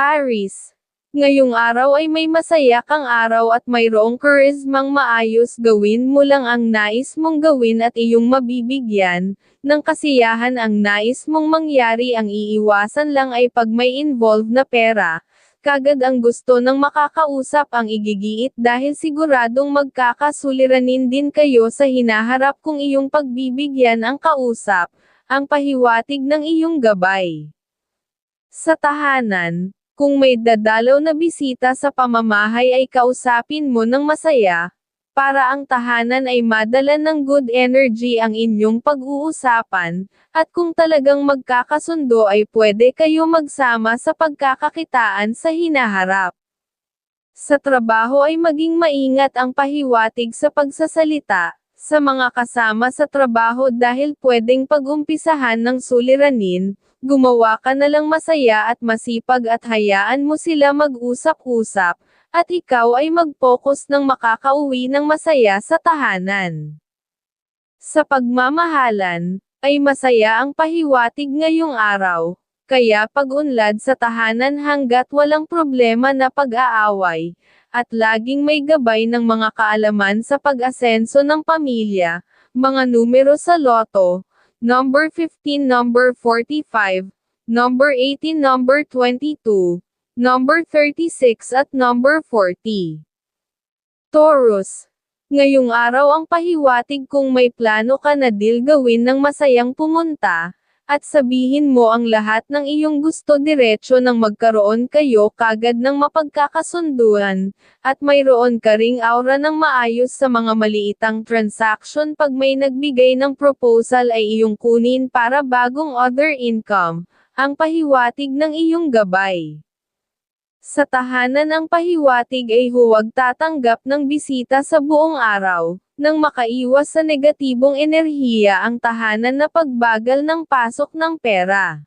Aris. Ngayong araw ay may masaya kang araw at mayroong charismang maayos gawin mo lang ang nais mong gawin at iyong mabibigyan, ng kasiyahan ang nais mong mangyari ang iiwasan lang ay pag may involved na pera, kagad ang gusto ng makakausap ang igigiit dahil siguradong magkakasuliranin din kayo sa hinaharap kung iyong pagbibigyan ang kausap, ang pahiwatig ng iyong gabay. Sa tahanan, kung may dadalaw na bisita sa pamamahay ay kausapin mo ng masaya, para ang tahanan ay madala ng good energy ang inyong pag-uusapan, at kung talagang magkakasundo ay pwede kayo magsama sa pagkakakitaan sa hinaharap. Sa trabaho ay maging maingat ang pahiwatig sa pagsasalita, sa mga kasama sa trabaho dahil pwedeng pag-umpisahan ng suliranin, gumawa ka na lang masaya at masipag at hayaan mo sila mag-usap-usap, at ikaw ay mag-focus ng makakauwi ng masaya sa tahanan. Sa pagmamahalan, ay masaya ang pahiwatig ngayong araw, kaya pag-unlad sa tahanan hanggat walang problema na pag-aaway, at laging may gabay ng mga kaalaman sa pag-asenso ng pamilya, mga numero sa loto, number 15 number 45, number 18 number 22, number 36 at number 40. Taurus. Ngayong araw ang pahiwatig kung may plano ka na deal gawin ng masayang pumunta, at sabihin mo ang lahat ng iyong gusto diretsyo nang magkaroon kayo kagad ng mapagkakasunduan, at mayroon ka ring aura ng maayos sa mga maliitang transaction pag may nagbigay ng proposal ay iyong kunin para bagong other income, ang pahiwatig ng iyong gabay. Sa tahanan ang pahiwatig ay huwag tatanggap ng bisita sa buong araw, nang makaiwas sa negatibong enerhiya ang tahanan na pagbagal ng pasok ng pera.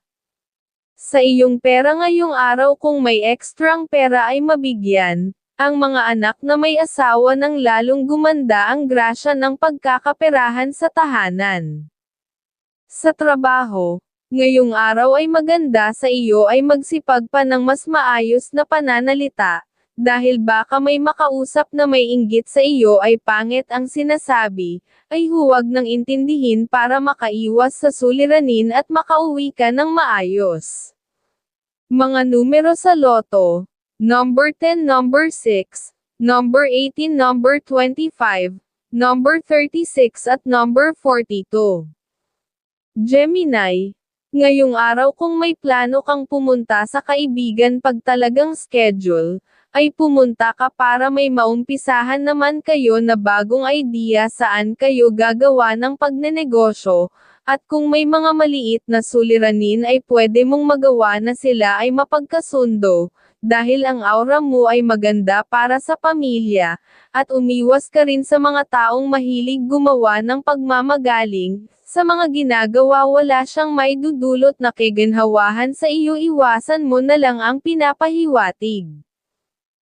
Sa iyong pera ngayong araw kung may ekstrang pera ay mabigyan, ang mga anak na may asawa nang lalong gumanda ang grasya ng pagkakaperahan sa tahanan. Sa trabaho, ngayong araw ay maganda sa iyo ay magsipag pa ng mas maayos na pananalita, dahil baka may makausap na may inggit sa iyo ay pangit ang sinasabi, ay huwag nang intindihin para makaiwas sa suliranin at makauwi ka ng maayos. Mga numero sa loto, number 10 number 6, number 18 number 25, number 36 at number 42. Gemini, Ngayong araw kung may plano kang pumunta sa kaibigan pag talagang schedule, ay pumunta ka para may maumpisahan naman kayo na bagong idea saan kayo gagawa ng pagnenegosyo, at kung may mga maliit na suliranin ay pwede mong magawa na sila ay mapagkasundo, dahil ang aura mo ay maganda para sa pamilya, at umiwas ka rin sa mga taong mahilig gumawa ng pagmamagaling, sa mga ginagawa wala siyang may dudulot na kiginhawahan sa iyo iwasan mo na lang ang pinapahiwatig.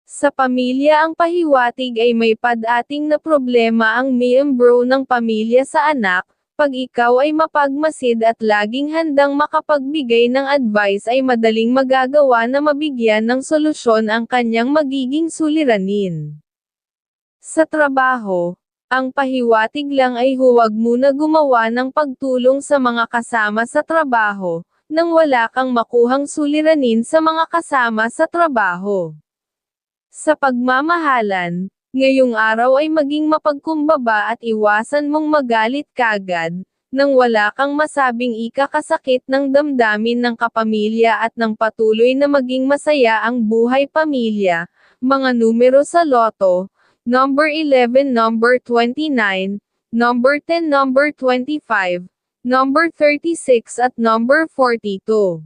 Sa pamilya ang pahiwatig ay may padating na problema ang miyembro ng pamilya sa anak, pag ikaw ay mapagmasid at laging handang makapagbigay ng advice ay madaling magagawa na mabigyan ng solusyon ang kanyang magiging suliranin. Sa trabaho, ang pahiwatig lang ay huwag muna gumawa ng pagtulong sa mga kasama sa trabaho, nang wala kang makuhang suliranin sa mga kasama sa trabaho. Sa pagmamahalan, ngayong araw ay maging mapagkumbaba at iwasan mong magalit kagad, nang wala kang masabing ikakasakit ng damdamin ng kapamilya at ng patuloy na maging masaya ang buhay pamilya, mga numero sa loto, number 11 number 29, number 10 number 25, number 36 at number 42.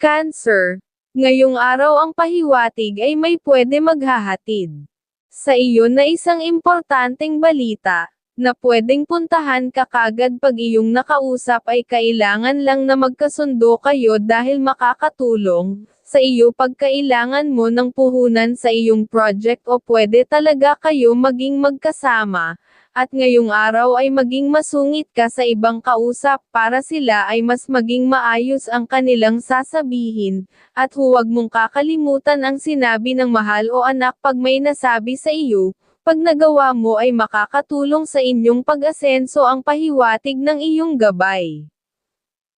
Cancer. Ngayong araw ang pahiwatig ay may pwede maghahatid. Sa iyo na isang importanteng balita, na pwedeng puntahan ka kagad pag iyong nakausap ay kailangan lang na magkasundo kayo dahil makakatulong, sa iyo pagkailangan mo ng puhunan sa iyong project o pwede talaga kayo maging magkasama, at ngayong araw ay maging masungit ka sa ibang kausap. Para sila ay mas maging maayos ang kanilang sasabihin, at huwag mong kakalimutan ang sinabi ng mahal o anak pag may nasabi sa iyo, pag nagawa mo ay makakatulong sa inyong pag-asenso ang pahiwatig ng iyong gabay.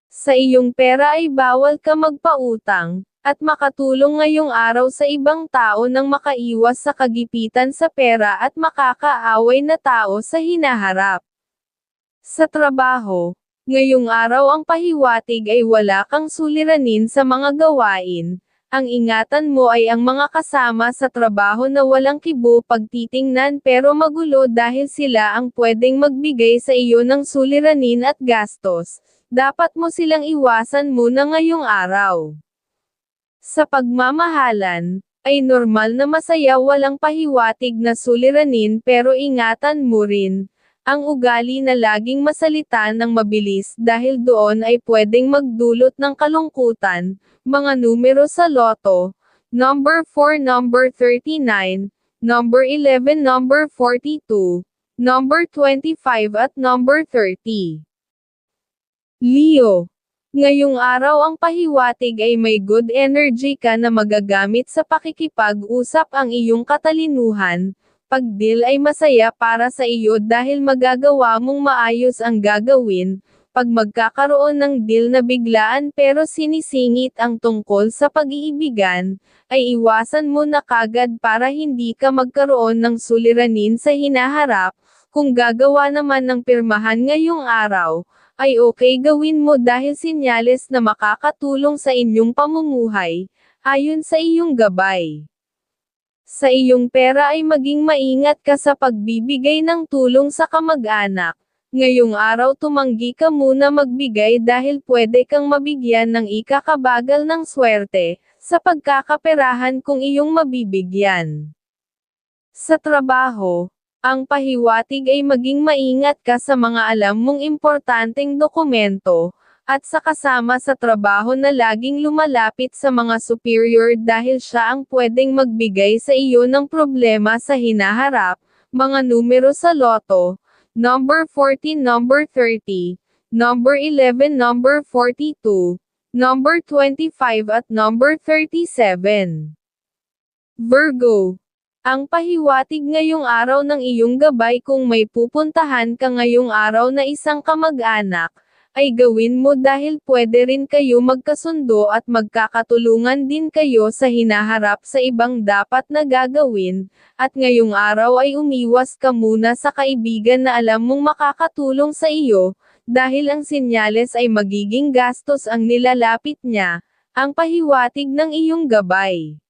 Sa iyong pera ay bawal ka magpautang, at makatulong ngayong araw sa ibang tao nang makaiwas sa kagipitan sa pera at makakaaway na tao sa hinaharap. Sa trabaho, ngayong araw ang pahiwatig ay wala kang suliranin sa mga gawain, ang ingatan mo ay ang mga kasama sa trabaho na walang kibo pagtitingnan pero magulo dahil sila ang pwedeng magbigay sa iyo ng suliranin at gastos, dapat mo silang iwasan muna ngayong araw. Sa pagmamahalan, ay normal na masaya walang pahiwatig na suliranin pero ingatan mo rin, ang ugali na laging masalita ng mabilis dahil doon ay pwedeng magdulot ng kalungkutan, mga numero sa loto, number 4 number 39, number 11 number 42, number 25 at number 30. Leo Ngayong araw ang pahiwatig ay may good energy ka na magagamit sa pakikipag-usap ang iyong katalinuhan, pag deal ay masaya para sa iyo dahil magagawa mong maayos ang gagawin, pag magkakaroon ng deal na biglaan pero sinisingit ang tungkol sa pag-iibigan, ay iwasan mo na kagad para hindi ka magkaroon ng suliranin sa hinaharap, kung gagawa naman ng pirmahan ngayong araw, ay okay gawin mo dahil sinyales na makakatulong sa inyong pamumuhay, ayon sa iyong gabay. Sa iyong pera ay maging maingat ka sa pagbibigay ng tulong sa kamag-anak. Ngayong araw tumanggi ka muna magbigay dahil pwede kang mabigyan ng ikakabagal ng swerte, sa pagkakaperahan kung iyong mabibigyan. Sa trabaho, ang pahiwatig ay maging maingat ka sa mga alam mong importanteng dokumento, at sa kasama sa trabaho na laging lumalapit sa mga superior dahil siya ang pwedeng magbigay sa iyo ng problema sa hinaharap, mga numero sa loto, number 14 number 30, number 11 number 42, number 25 at number 37. Virgo ang pahiwatig ngayong araw ng iyong gabay kung may pupuntahan ka ngayong araw na isang kamag-anak, ay gawin mo dahil pwede rin kayo magkasundo at magkakatulungan din kayo sa hinaharap sa ibang dapat na gagawin, at ngayong araw ay umiwas ka muna sa kaibigan na alam mong makakatulong sa iyo, dahil ang sinyales ay magiging gastos ang nilalapit niya, ang pahiwatig ng iyong gabay.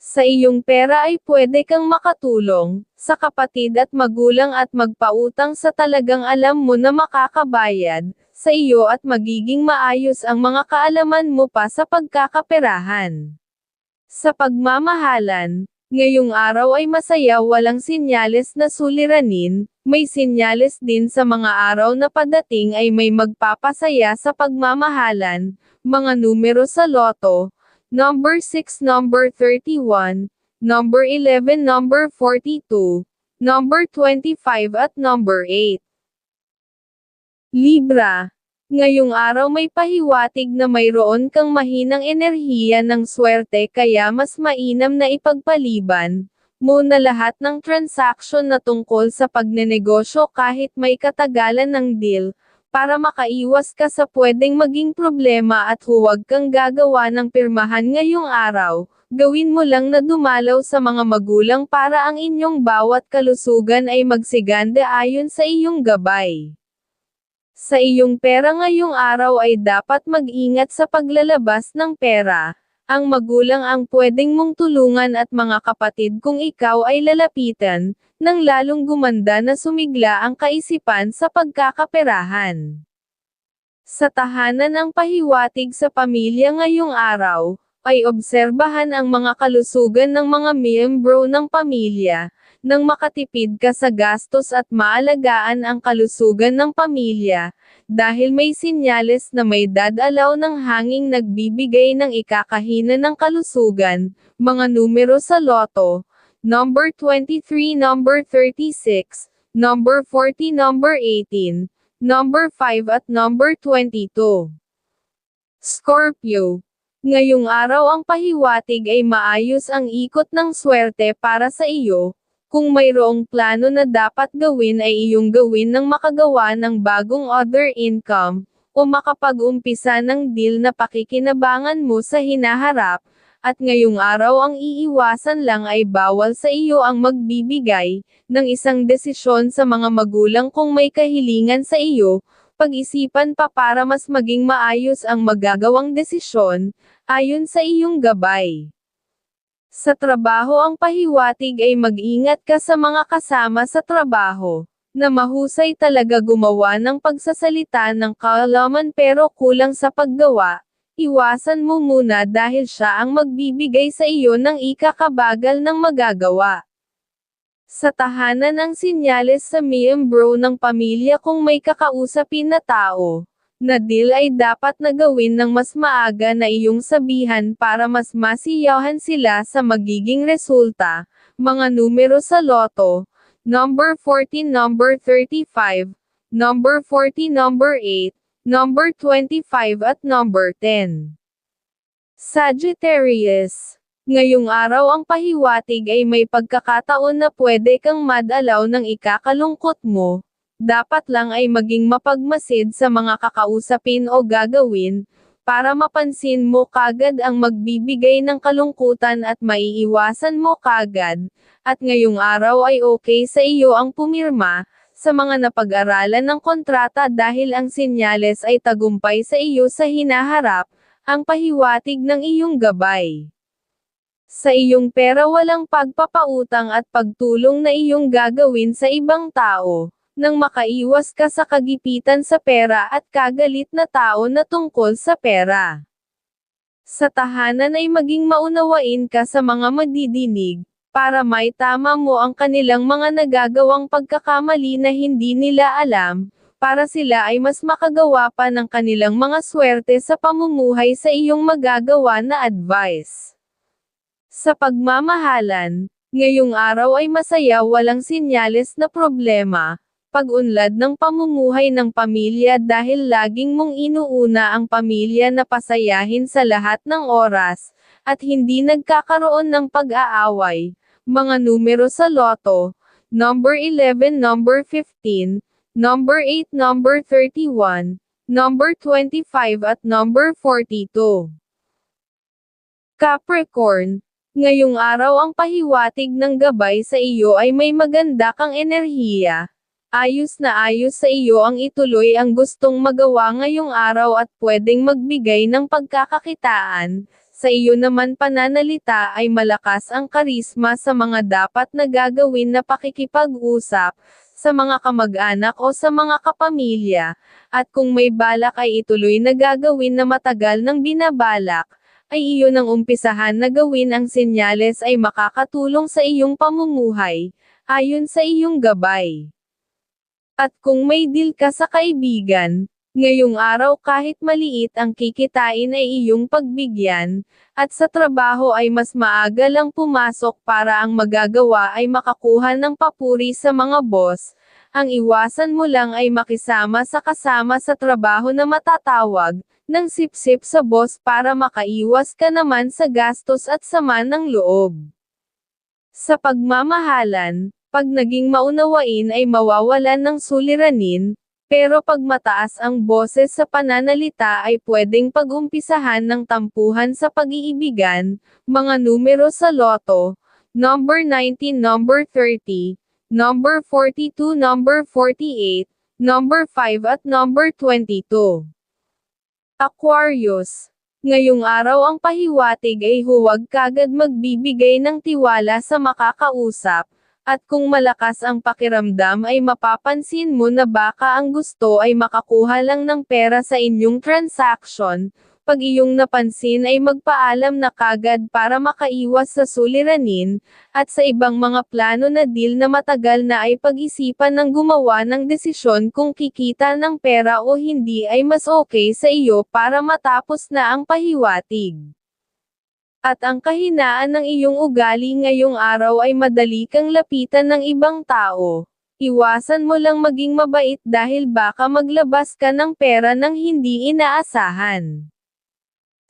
Sa iyong pera ay pwede kang makatulong, sa kapatid at magulang at magpautang sa talagang alam mo na makakabayad, sa iyo at magiging maayos ang mga kaalaman mo pa sa pagkakaperahan. Sa pagmamahalan, ngayong araw ay masaya walang sinyales na suliranin, may sinyales din sa mga araw na padating ay may magpapasaya sa pagmamahalan, mga numero sa loto, number 6 number 31, number 11 number 42, number 25 at number 8. Libra. Ngayong araw may pahiwatig na mayroon kang mahinang enerhiya ng swerte kaya mas mainam na ipagpaliban, muna lahat ng transaction na tungkol sa pagnenegosyo kahit may katagalan ng deal, para makaiwas ka sa pwedeng maging problema at huwag kang gagawa ng pirmahan ngayong araw, gawin mo lang na dumalaw sa mga magulang para ang inyong bawat kalusugan ay magsiganda ayon sa iyong gabay. Sa iyong pera ngayong araw ay dapat mag-ingat sa paglalabas ng pera, ang magulang ang pwedeng mong tulungan at mga kapatid kung ikaw ay lalapitan, nang lalong gumanda na sumigla ang kaisipan sa pagkakaperahan. Sa tahanan ang pahiwatig sa pamilya ngayong araw, ay obserbahan ang mga kalusugan ng mga miyembro ng pamilya, nang makatipid ka sa gastos at maalagaan ang kalusugan ng pamilya, dahil may sinyales na may dadalaw ng hanging nagbibigay ng ikakahina ng kalusugan, mga numero sa loto, number 23 number 36, number 40, number 18, number 5 at number 22. Scorpio. Ngayong araw ang pahiwatig ay maayos ang ikot ng swerte para sa iyo, kung mayroong plano na dapat gawin ay iyong gawin ng makagawa ng bagong other income, o makapag-umpisa ng deal na pakikinabangan mo sa hinaharap, at ngayong araw ang iiwasan lang ay bawal sa iyo ang magbibigay ng isang desisyon sa mga magulang kung may kahilingan sa iyo, pag-isipan pa para mas maging maayos ang magagawang desisyon, ayon sa iyong gabay. Sa trabaho ang pahiwatig ay mag-ingat ka sa mga kasama sa trabaho, na mahusay talaga gumawa ng pagsasalita ng kaalaman pero kulang sa paggawa, iwasan mo muna dahil siya ang magbibigay sa iyo ng ikakabagal ng magagawa. Sa tahanan ang sinyales sa miyembro ng pamilya kung may kakausapin na tao, na deal ay dapat na gawin ng mas maaga na iyong sabihan para mas masiyahan sila sa magiging resulta, mga numero sa loto, number 14 number 35, number 40 number 8, number 25 at number 10. Sagittarius Ngayong araw ang pahiwatig ay may pagkakataon na pwede kang madalaw ng ikakalungkot mo, dapat lang ay maging mapagmasid sa mga kakausapin o gagawin, para mapansin mo kagad ang magbibigay ng kalungkutan at maiiwasan mo kagad, at ngayong araw ay okay sa iyo ang pumirma, sa mga napag-aralan ng kontrata dahil ang sinyales ay tagumpay sa iyo sa hinaharap, ang pahiwatig ng iyong gabay. Sa iyong pera walang pagpapautang at pagtulong na iyong gagawin sa ibang tao, nang makaiwas ka sa kagipitan sa pera at kagalit na tao na tungkol sa pera. Sa tahanan ay maging maunawain ka sa mga madidinig, para may tama mo ang kanilang mga nagagawang pagkakamali na hindi nila alam, para sila ay mas makagawa pa ng kanilang mga swerte sa pamumuhay sa iyong magagawa na advice. Sa pagmamahalan, ngayong araw ay masaya walang sinyales na problema, pag-unlad ng pamumuhay ng pamilya dahil laging mong inuuna ang pamilya na pasayahin sa lahat ng oras, at hindi nagkakaroon ng pag-aaway. Mga numero sa loto, number 11, number 15, number 8, number 31, number 25 at number 42. Capricorn, Ngayong araw ang pahiwatig ng gabay sa iyo ay may maganda kang enerhiya. Ayos na ayos sa iyo ang ituloy ang gustong magawa ngayong araw at pwedeng magbigay ng pagkakakitaan. Sa iyo naman pananalita ay malakas ang karisma sa mga dapat na gagawin na pakikipag-usap, sa mga kamag-anak o sa mga kapamilya, at kung may balak ay ituloy na gagawin na matagal ng binabalak, ay iyon ang umpisahan na gawin ang senyales ay makakatulong sa iyong pamumuhay, ayon sa iyong gabay. At kung may deal ka sa kaibigan, ngayong araw kahit maliit ang kikitain ay iyong pagbigyan, at sa trabaho ay mas maaga lang pumasok para ang magagawa ay makakuha ng papuri sa mga boss, ang iwasan mo lang ay makisama sa kasama sa trabaho na matatawag, ng sipsip sa boss para makaiwas ka naman sa gastos at sama ng loob. Sa pagmamahalan, pag naging maunawain ay mawawalan ng suliranin, pero pag mataas ang boses sa pananalita ay pwedeng pag-umpisahan ng tampuhan sa pag-iibigan, mga numero sa loto, number 19, number 30, number 42, number 48, number 5 at number 22. Aquarius. Ngayong araw ang pahiwatig ay huwag kagad magbibigay ng tiwala sa makakausap, at kung malakas ang pakiramdam ay mapapansin mo na baka ang gusto ay makakuha lang ng pera sa inyong transaction, pag iyong napansin ay magpaalam na kagad para makaiwas sa suliranin, at sa ibang mga plano na deal na matagal na ay pag-isipan ng gumawa ng desisyon kung kikita ng pera o hindi ay mas okay sa iyo para matapos na ang pahiwatig. At ang kahinaan ng iyong ugali ngayong araw ay madali kang lapitan ng ibang tao. Iwasan mo lang maging mabait dahil baka maglabas ka ng pera ng hindi inaasahan.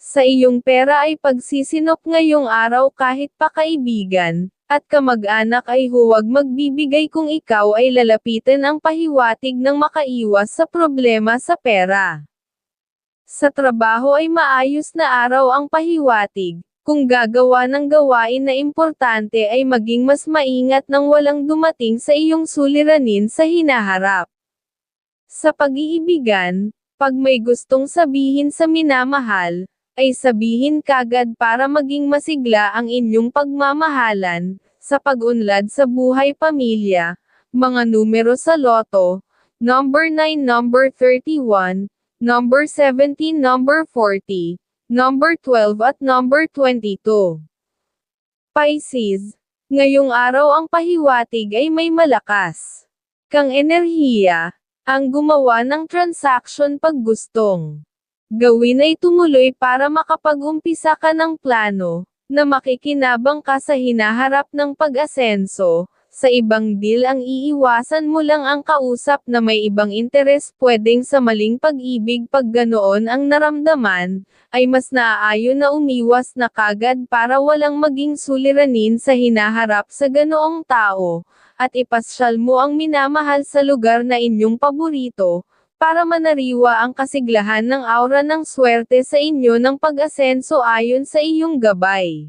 Sa iyong pera ay pagsisinop ngayong araw kahit pa kaibigan, at kamag-anak ay huwag magbibigay kung ikaw ay lalapitan ang pahiwatig ng makaiwas sa problema sa pera. Sa trabaho ay maayos na araw ang pahiwatig, kung gagawa ng gawain na importante ay maging mas maingat nang walang dumating sa iyong suliranin sa hinaharap. Sa pag-iibigan, pag may gustong sabihin sa minamahal, ay sabihin kagad para maging masigla ang inyong pagmamahalan, sa pag-unlad sa buhay pamilya, mga numero sa loto, number 9 number 31, number 17 number 40, number 12 at number 22. Pisces, ngayong araw ang pahiwatig ay may malakas kang enerhiya, ang gumawa ng transaction pag gustong gawin ay tumuloy para makapag-umpisa ka ng plano, na makikinabang ka sa hinaharap ng pag-asenso, sa ibang deal ang iiwasan mo lang ang kausap na may ibang interes pwedeng sa maling pag-ibig pag ganoon ang naramdaman, ay mas naaayon na umiwas na kagad para walang maging suliranin sa hinaharap sa ganoong tao, at ipasyal mo ang minamahal sa lugar na inyong paborito, para manariwa ang kasiglahan ng aura ng swerte sa inyo ng pag-asenso ayon sa iyong gabay.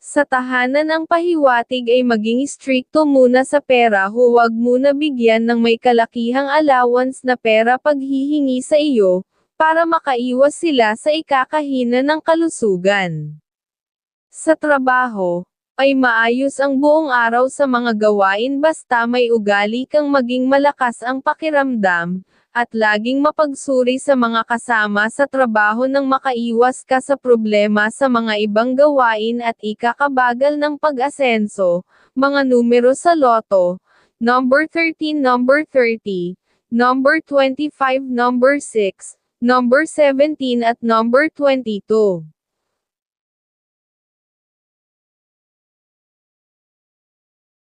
Sa tahanan ng pahiwatig ay maging strikto muna sa pera huwag muna bigyan ng may kalakihang allowance na pera paghihingi sa iyo, para makaiwas sila sa ikakahina ng kalusugan. Sa trabaho, ay maayos ang buong araw sa mga gawain basta may ugali kang maging malakas ang pakiramdam, at laging mapagsuri sa mga kasama sa trabaho nang makaiwas ka sa problema sa mga ibang gawain at ikakabagal ng pag-asenso, mga numero sa loto, number 13 number 30, number 25 number 6, number 17 at number 22.